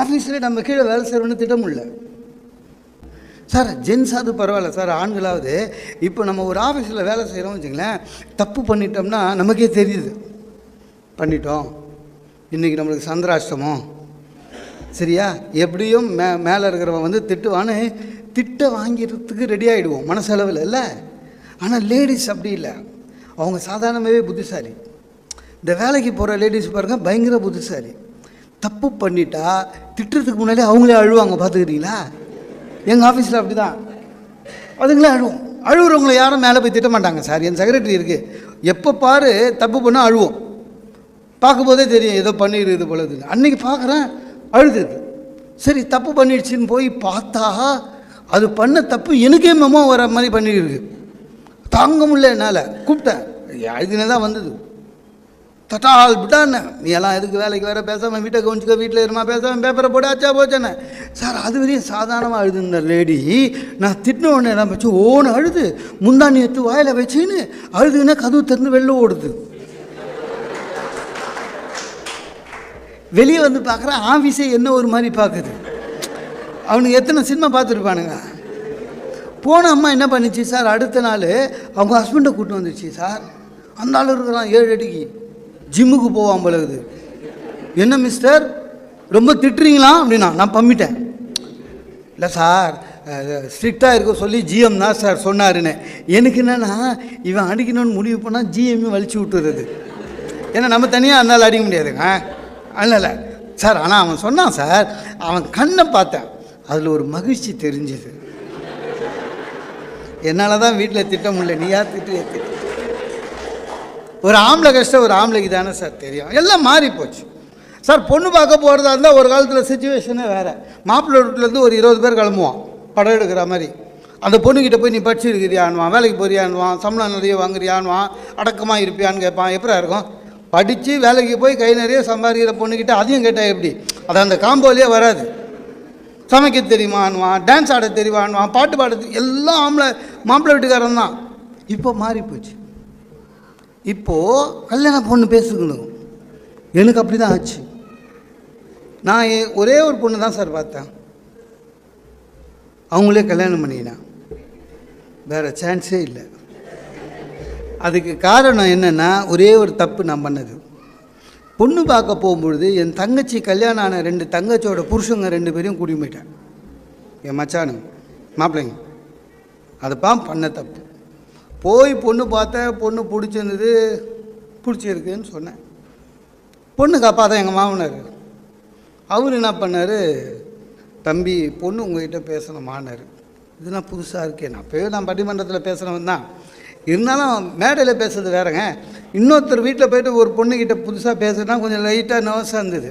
ஆஃபீஸில் நம்ம கீழே வேலை செய்கிறோன்னு திட்டம் இல்லை. சார் ஜென்ஸ் அது பரவாயில்ல. சார் ஆண்களாவது இப்போ நம்ம ஒரு ஆஃபீஸில் வேலை செய்கிறோம் வச்சுங்களேன் தப்பு பண்ணிட்டோம்னா நமக்கே தெரியுது. பண்ணிட்டோம். இன்றைக்கி நம்மளுக்கு சந்திராஷ்டமம். சரியா? எப்படியும் மே மேலே இருக்கிறவன் வந்து திட்டுவான்னு திட்ட வாங்கிறதுக்கு ரெடி ஆகிடுவோம் மனசளவில் இல்லை. ஆனால் லேடிஸ் அப்படி இல்லை. அவங்க சாதாரணமாகவே புத்திசாலி. இந்த வேலைக்கு போகிற லேடிஸ் பாருங்கள் பயங்கர புத்திசாலி. தப்பு பண்ணிட்டா திட்டுறதுக்கு முன்னாடி அவங்களே அழுவாங்க பார்த்துக்கிறீங்களா? எங்கள் ஆஃபீஸில் அப்படி தான் அதுங்களே அழுவோம். அழுகுறவங்கள யாரும் மேலே போய் திட்ட மாட்டாங்க சார். என் செக்ரட்டரி இருக்குது எப்போ பாரு தப்பு பண்ணால் அழுவோம். பார்க்கும்போதே தெரியும் ஏதோ பண்ணிடுது போலது அன்னைக்கு பார்க்குறேன் அழுதுது. சரி தப்பு பண்ணிடுச்சின்னு போய் பார்த்தா அது பண்ண தப்பு எனக்கே மெமோ வர மாதிரி பண்ணியிருக்கு தாங்க முடியல என்னால். கூப்பிட்டேன். அழுதுனே தான் வந்தது. தட்டால் விட்டான்னு. நீ எல்லாம் எதுக்கு வேலைக்கு வேற பேசாமல் வீட்டை கவனிச்சுக்க வீட்டில் இருமா பேசாமல் பேப்பரை போட்டு ஆச்சா போச்சேன்னு. சார் அது வரையும் சாதாரணமாக அழுதுந்த லேடி நான் திட்டின உடனே நான் வச்சு ஓன்னு அழுது. முந்தாணி எடுத்து வாயில் வச்சுன்னு அழுதுன்னா கதவு திறந்து வெளில ஓடுது. வெளியே வந்து பார்க்குற ஆஃபீஸே என்ன ஒரு மாதிரி பார்க்குது. அவனுக்கு எத்தனை சினிமா பார்த்துருப்பானுங்க. போன அம்மா என்ன பண்ணிச்சு சார் அடுத்த நாள் அவங்க ஹஸ்பண்டை கூட்டு வந்துச்சு சார் அந்த ஆள் இருக்கிறான் ஏழு அடிக்கு. ஜிம்முக்கு போவான் பழகுது என்ன மிஸ்டர் ரொம்ப திட்டுறீங்களா? அப்படின்னா நான் பம்மிட்டேன். இல்லை சார் ஸ்ட்ரிக்டாக இருக்க சொல்லி ஜிஎம் தான் சார் சொன்னாருன்னு. எனக்கு என்னென்னா இவன் அடிக்கணும்னு முடிவு பண்ணால் ஜிஎம்மே வலிச்சு விட்டுறது. ஏன்னா நம்ம தனியாக அதனால் அடிக்க முடியாதுங்க அதனால் சார் ஆனால் அவன் சொன்னான் சார் அவன் கண்ணை பார்த்தேன். அதில் ஒரு மகிழ்ச்சி தெரிஞ்சுது. என்னால் தான் வீட்டில் திட்ட முடியல. நீயா திட்டு திட்டு ஒரு ஆம்பளை கஷ்டம் ஒரு ஆம்பளைக்கு தானே சார் தெரியும். எல்லாம் மாறி போச்சு. சார் பொண்ணு பார்க்க போகிறதா இருந்தால் ஒரு காலத்தில் சுச்சுவேஷனே வேறு. மாப்பிள்ளை வீட்டிலேருந்து ஒரு இருபது பேர் கிளம்புவான். படம் எடுக்கிற மாதிரி. அந்த பொண்ணுக்கிட்ட போய் நீ படிச்சிருக்கிறியான்வான் வேலைக்கு போறியான்வான் சம்பளம் நிறைய வாங்குறியான்வான் அடக்கமாக இருப்பியான்னு கேட்பான். எப்படா இருக்கும்? படித்து வேலைக்கு போய் கை நிறைய சம்பாதிக்கிற பொண்ணுக்கிட்ட அதையும் கேட்டால் எப்படி? அது அந்த காம்போலேயே வராது. சமைக்க தெரியுமான்வான் டான்ஸ் ஆட தெரியுமான்வான் பாட்டு பாட எல்லாம் ஆம்பளை மாப்பிள்ளை வீட்டுக்காரன் தான் இப்போ மாறி போச்சு. இப்போது கல்யாண பொண்ணு பேசுக்கணும் எனக்கு அப்படி தான் ஆச்சு. நான் ஒரே ஒரு பொண்ணு தான் சார் பார்த்தேன். அவங்களே கல்யாணம் பண்ணிக்கினேன் வேறு சான்ஸே இல்லை. அதுக்கு காரணம் என்னென்னா ஒரே ஒரு தப்பு நான் பண்ணது. பொண்ணு பார்க்க போகும்பொழுது என் தங்கச்சி கல்யாணம் ஆன ரெண்டு தங்கச்சியோட புருஷங்க ரெண்டு பேரையும் கூட்டிகிட்டு போயிட்டேன் என் மச்சானுங்க மாப்பிள்ளைங்க. அதுப்பான் பண்ண தப்பு. போய் பொண்ணு பார்த்தேன் பொண்ணு பிடிச்சிருந்தது பிடிச்சிருக்குன்னு சொன்னேன். பொண்ணு காப்பாதான் எங்கள் மாமனார். அவர் என்ன பண்ணார் தம்பி பொண்ணு உங்ககிட்ட பேசணுமானார் இதெல்லாம் புதுசாக இருக்கே. நான் அப்போயே நான் பட்டிமன்றத்தில் பேசுகிறவன் தான். இருந்தாலும் மேடையில் பேசுறது வேறங்க. இன்னொருத்தர் வீட்டில் போயிட்டு ஒரு பொண்ணுக்கிட்ட புதுசாக பேசுனா கொஞ்சம் லைட்டாக நர்வஸாக இருந்தது.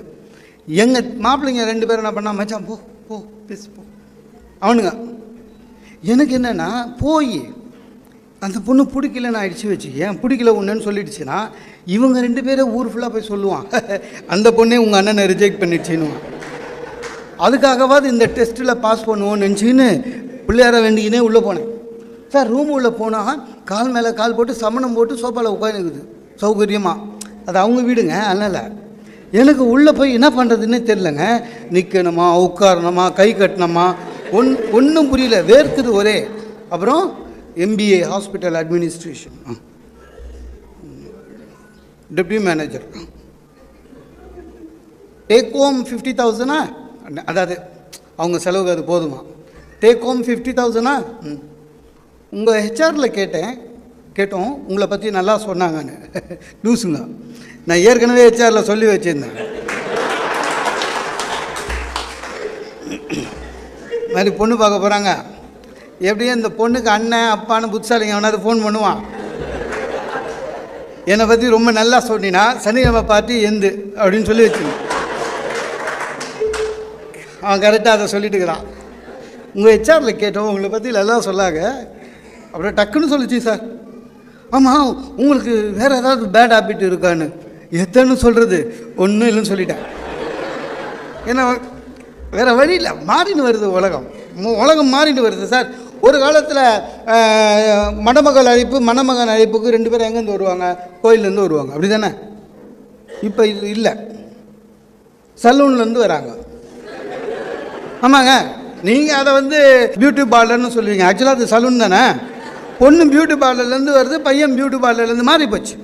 எங்கள் மாப்பிள்ளைங்க ரெண்டு பேரும் என்ன பண்ணா மச்சான் போ போ பேசு போ. அவனுங்க எனக்கு என்னென்னா போய் அந்த பொண்ணு பிடிக்கலன்னு ஆயிடுச்சு வச்சு. ஏன் பிடிக்கல ஒன்றுன்னு சொல்லிடுச்சுன்னா இவங்க ரெண்டு பேரும் ஊர் ஃபுல்லாக போய் சொல்லுவான். அந்த பொண்ணே உங்கள் அண்ணனை ரிஜெக்ட் பண்ணிடுச்சுன்னுவான். அதுக்காகவாது இந்த டெஸ்ட்டில் பாஸ் பண்ணுவோம்னு நினச்சின்னு பிள்ளையார வேண்டிக்கினே உள்ளே போனேன். சார் ரூம் உள்ளே போனால் கால் மேலே கால் போட்டு சமணம் போட்டு சோஃபாவில் உட்காந்துக்குது சௌகரியமாக அது அவங்க வீடுங்க அதனால். எனக்கு உள்ளே போய் என்ன பண்ணுறதுன்னே தெரிலங்க நிற்கணுமா உட்காரணுமா கை கட்டணுமா? ஒன் ஒன்றும் புரியல. வேர்க்குது ஒரே. அப்புறம் MBA hospital administration deputy manager take home fifty தௌசண்டா அதாவது அவங்க செலவுக்கு அது போதுமா? டேக் ஹோம் ஃபிஃப்டி தௌசண்டா ம். உங்கள் ஹெச்ஆரில் கேட்டேன். கேட்டோம். உங்களை பற்றி நல்லா சொன்னாங்கன்னு. லூசுங்க நான் ஏற்கனவே ஹெச்ஆரில் சொல்லி வச்சுருந்தேன். மாதிரி பொண்ணு பார்க்க போகிறாங்க எப்படியும் இந்த பொண்ணுக்கு அண்ணன் அப்பான்னு புத்திசாலிங்க அவனாவது ஃபோன் பண்ணுவான். என்னை பற்றி ரொம்ப நல்லா சொன்னினா சனிக்கிழமை பார்ட்டி எந்து அப்படின்னு சொல்லி வச்சு அவன் கரெக்டாக அதை சொல்லிட்டு இருக்கிறான். உங்கள் ஹெச்ஆரில் கேட்டோம் உங்களை பற்றி நல்லா சொல்லாங்க அப்புறம் டக்குன்னு சொல்லுச்சு சார் ஆமாம் உங்களுக்கு வேறு ஏதாவது பேட் ஹாபிட் இருக்கான்னு. எத்தனை சொல்கிறது ஒன்றும் இல்லைன்னு சொல்லிட்டேன். ஏன்னா வேறு வழி இல்லை. மாறின்னு வருது உலகம். உலகம் மாறிட்டு வருது சார் ஒரு காலத்தில் மணமகள் அழைப்பு மணமகன் அழைப்புக்கு ரெண்டு பேரும் எங்கேருந்து வருவாங்க? கோயிலேருந்து வருவாங்க. அப்படி தானே இப்போ இது இல்லை. சலூன்லேருந்து வராங்க. ஆமாங்க. நீங்கள் அதை வந்து பியூட்டி பார்லர்னு சொல்லுவீங்க. ஆக்சுவலாக அது சலூன் தானே? பொண்ணு பியூட்டி பார்லர்லேருந்து வருது பையன் பியூட்டி பார்லர்லேருந்து மாறி போச்சு.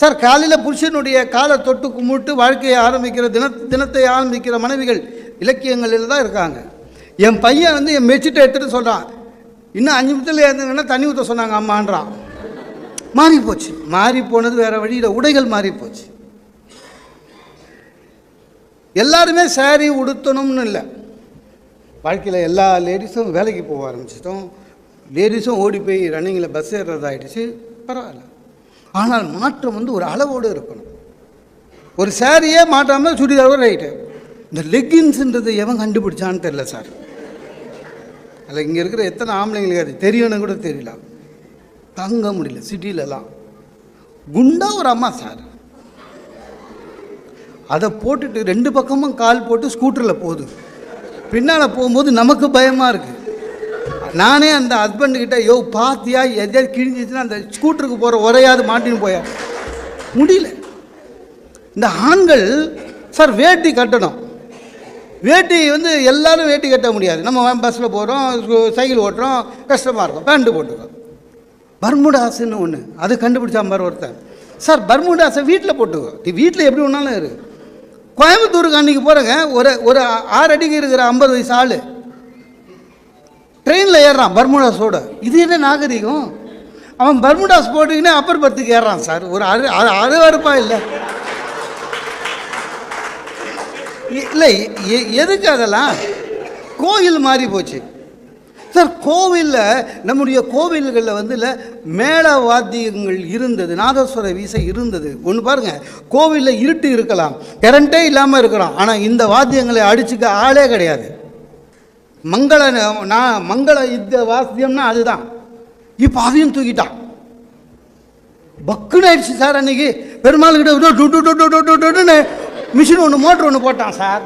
சார் காலையில் புருஷனுடைய காலை தொட்டு கும்பிட்டு வாழ்க்கையை ஆரம்பிக்கிற தின தினத்தை ஆரம்பிக்கிற மனைவிகள் இலக்கியங்களில் தான் இருக்காங்க. என் பையன் வந்து என் மெச்சிட்டு எடுத்துகிட்டு சொல்கிறான் இன்னும் அஞ்சு நிமிஷத்தில் இருந்ததுன்னா தண்ணி ஊற்ற சொன்னாங்க அம்மான்றான். மாறி போச்சு. மாறி போனது வேறு வழியில் உடைகள் மாறி போச்சு. எல்லாருமே saree உடுத்தணும்னு இல்லை. வாழ்க்கையில் எல்லா லேடிஸும் வேலைக்கு போக ஆரம்பிச்சிட்டோம். லேடிஸும் ஓடி போய் ரன்னிங்கில் பஸ் ஏறுறதாயிடுச்சு பரவாயில்ல. ஆனால் மாற்றம் வந்து ஒரு அளவோடு இருக்கணும். ஒரு சாரியே மாட்டாமல் சுடிதாரோ ரைட்டு இந்த லெக்கின்ஸுன்றது எவன் கண்டுபிடிச்சான்னு தெரில சார் அதில் இங்கே இருக்கிற எத்தனை ஆம்பளைங்களுக்கு அது தெரியும்னு கூட தெரியல. தங்க முடியல சிட்டிலலாம். குண்டா ஒரு அம்மா சார். அதை போட்டுட்டு ரெண்டு பக்கமும் கால் போட்டு ஸ்கூட்டரில் போகுது. பின்னால் போகும்போது நமக்கு பயமாக இருக்குது நானே அந்த ஹஸ்பண்டுக்கிட்ட யோ பாத்தியா எதையாவது கிழிஞ்சிச்சுன்னா அந்த ஸ்கூட்டருக்கு போகிற உரையாவது மாட்டின்னு போயா. முடியல. இந்த ஆண்கள் சார் வேட்டி கட்டணும். வேட்டி வந்து எல்லாரும் வேட்டி கட்ட முடியாது. நம்ம பஸ்ஸில் போகிறோம் சைக்கிள் ஓட்டுறோம் கஷ்டமாக இருக்கும். பேண்ட்டு போட்டுக்கோ. பர்முடாஸ்ன்னு ஒன்று அது கண்டுபிடிச்சா மாதிரி ஒருத்தன். சார் பர்முடாஸை வீட்டில் போட்டுக்கோ. வீட்டில் எப்படி ஒன்றாலும் இரு. கோயம்புத்தூருக்கு அன்றைக்கி போகிறேங்க ஒரு ஒரு ஆறு அடிக்கு இருக்கிற ஐம்பது வயசு ஆள். ட்ரெயினில் ஏறுறான் பர்முடாஸோட. இது என்ன நாகரிகம்? அவன் பர்முடாஸ் போட்டுக்கினே அப்பர் பர்த்துக்கு ஏறுறான் சார். ஒரு அறு அரு- அருவருப்பா இல்லை. இல்லை எ- எதுக்கு அதெல்லாம்? கோயில் மாறி போச்சு. சார் கோவிலில் நம்முடைய கோவில்களில் வந்து இல்லை மேள வாத்தியங்கள் இருந்தது நாதஸ்வர வீசை இருந்தது. ஒன்று பாருங்கள் கோவிலில் இருட்டு இருக்கலாம் கரண்ட்டே இல்லாமல் இருக்கிறோம் ஆனால் இந்த வாத்தியங்களை அடிச்சுக்க ஆளே கிடையாது. மங்கள நான் மங்கள யுத்த வாத்தியம்னா அதுதான். இப்போ அதையும் தூக்கிட்டான். பக்குன்னு ஆயிடுச்சு சார் அன்னைக்கு. பெருமாள் கிட்ட டு டு டு டு டுன்னு மிஷின் ஒன்று மோட்ரு ஒன்று போட்டான் சார்.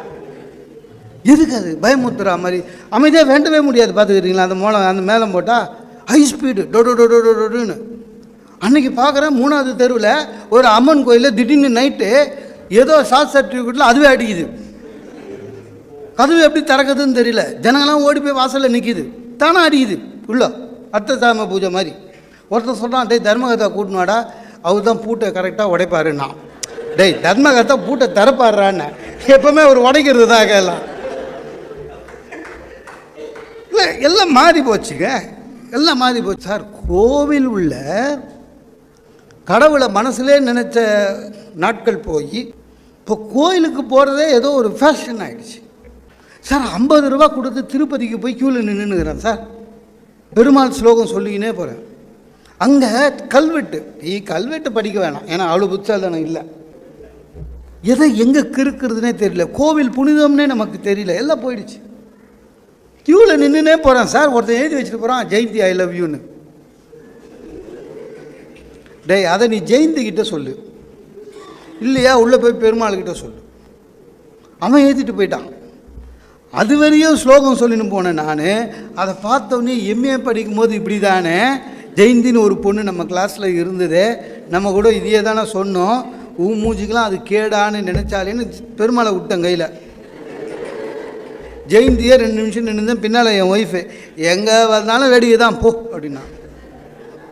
எதுக்கு அது பயமுத்துறா மாதிரி. அமைதியாக வேண்டவே முடியாது பார்த்துக்கிறீங்களா அந்த மூலம் அந்த மேலம் போட்டால் ஹை ஸ்பீடு டொடோ டொடோ டொ டொடுன்னு அன்றைக்கி பார்க்குறேன் மூணாவது தெருவில் ஒரு அம்மன் கோயிலில் திடீர்னு நைட்டு ஏதோ ஷார்ட் சர்டிஃபிகேட்டில் அதுவே அடிக்குது. கதவு எப்படி திறக்குதுன்னு தெரியல. ஜனங்கள்லாம் ஓடி போய் வாசலில் நிற்கிது தானே அடிக்குது. உள்ள அர்த்த சாம பூஜை மாதிரி. ஒருத்தர் சொல்கிறான் டே தர்மகதா கூட்டினாடா அவர் தான் பூட்டை கரெக்டாக உடைப்பாருன்னா டேய் தர்மகத்தா பூட்டை திறப்பாடுறான்னு எப்பவுமே அவர் உடைக்கிறது தான் எல்லாம். இல்லை எல்லாம் மாறி போச்சுங்க. எல்லாம் மாறி போச்சு. சார் கோவில் உள்ள கடவுளை மனசுலே நினச்ச நாட்கள் போய் இப்போ கோயிலுக்கு போகிறதே ஏதோ ஒரு ஃபேஷன் ஆகிடுச்சு சார் ஐம்பது ரூபா கொடுத்து திருப்பதிக்கு போய் க்யூவில் நின்றுனுக்கிறேன் சார். பெருமாள் ஸ்லோகம் சொல்லிக்கினே போகிறேன் அங்கே கல்வெட்டு நீ கல்வெட்டு படிக்க வேணாம். ஏன்னா அவ்வளோ புத்தகம் இல்லை. எதை எங்கே கிறுக்கிறதுனே தெரியல. கோவில் புனிதம்னே நமக்கு தெரியல. எல்லாம் போயிடுச்சு. க்யூவில் நின்றுனே போகிறேன் சார் ஒருத்தன் எழுதி வச்சுட்டு போகிறான் ஜெயந்தி ஐ லவ் யூன்னு டேய் அதை நீ ஜெயந்திக்கிட்ட சொல்லு. இல்லையா உள்ளே போய் பெருமாள்கிட்ட சொல்லு. அவன் ஏற்றிட்டு போயிட்டான். அது வரையும் ஸ்லோகம் சொல்லின்னு போனேன் நான். அதை பார்த்தோன்னே எம்ஏ படிக்கும்போது இப்படி தானே ஜெயந்தின்னு ஒரு பொண்ணு நம்ம கிளாஸில் இருந்தது. நம்ம கூட இதையே தானே சொன்னோம். ஊ மூஞ்சிக்கெலாம் அது கேடான்னு நினச்சாலேன்னு பெருமாளை விட்டேன் கையில். ஜெயந்தியே ரெண்டு நிமிஷம் நின்றுதான் பின்னால் என் ஒய்ஃபு எங்கே வந்தாலும் வேடிக்கை தான் போ அப்படின்னா.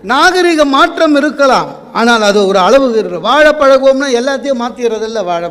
நாகரிக மாற்றம் இருக்கலாம் ஆனால் அது ஒரு அளவு இருக்கு பழகுவோம்னா எல்லாத்தையும் மாற்றிடுறதில்ல வாழ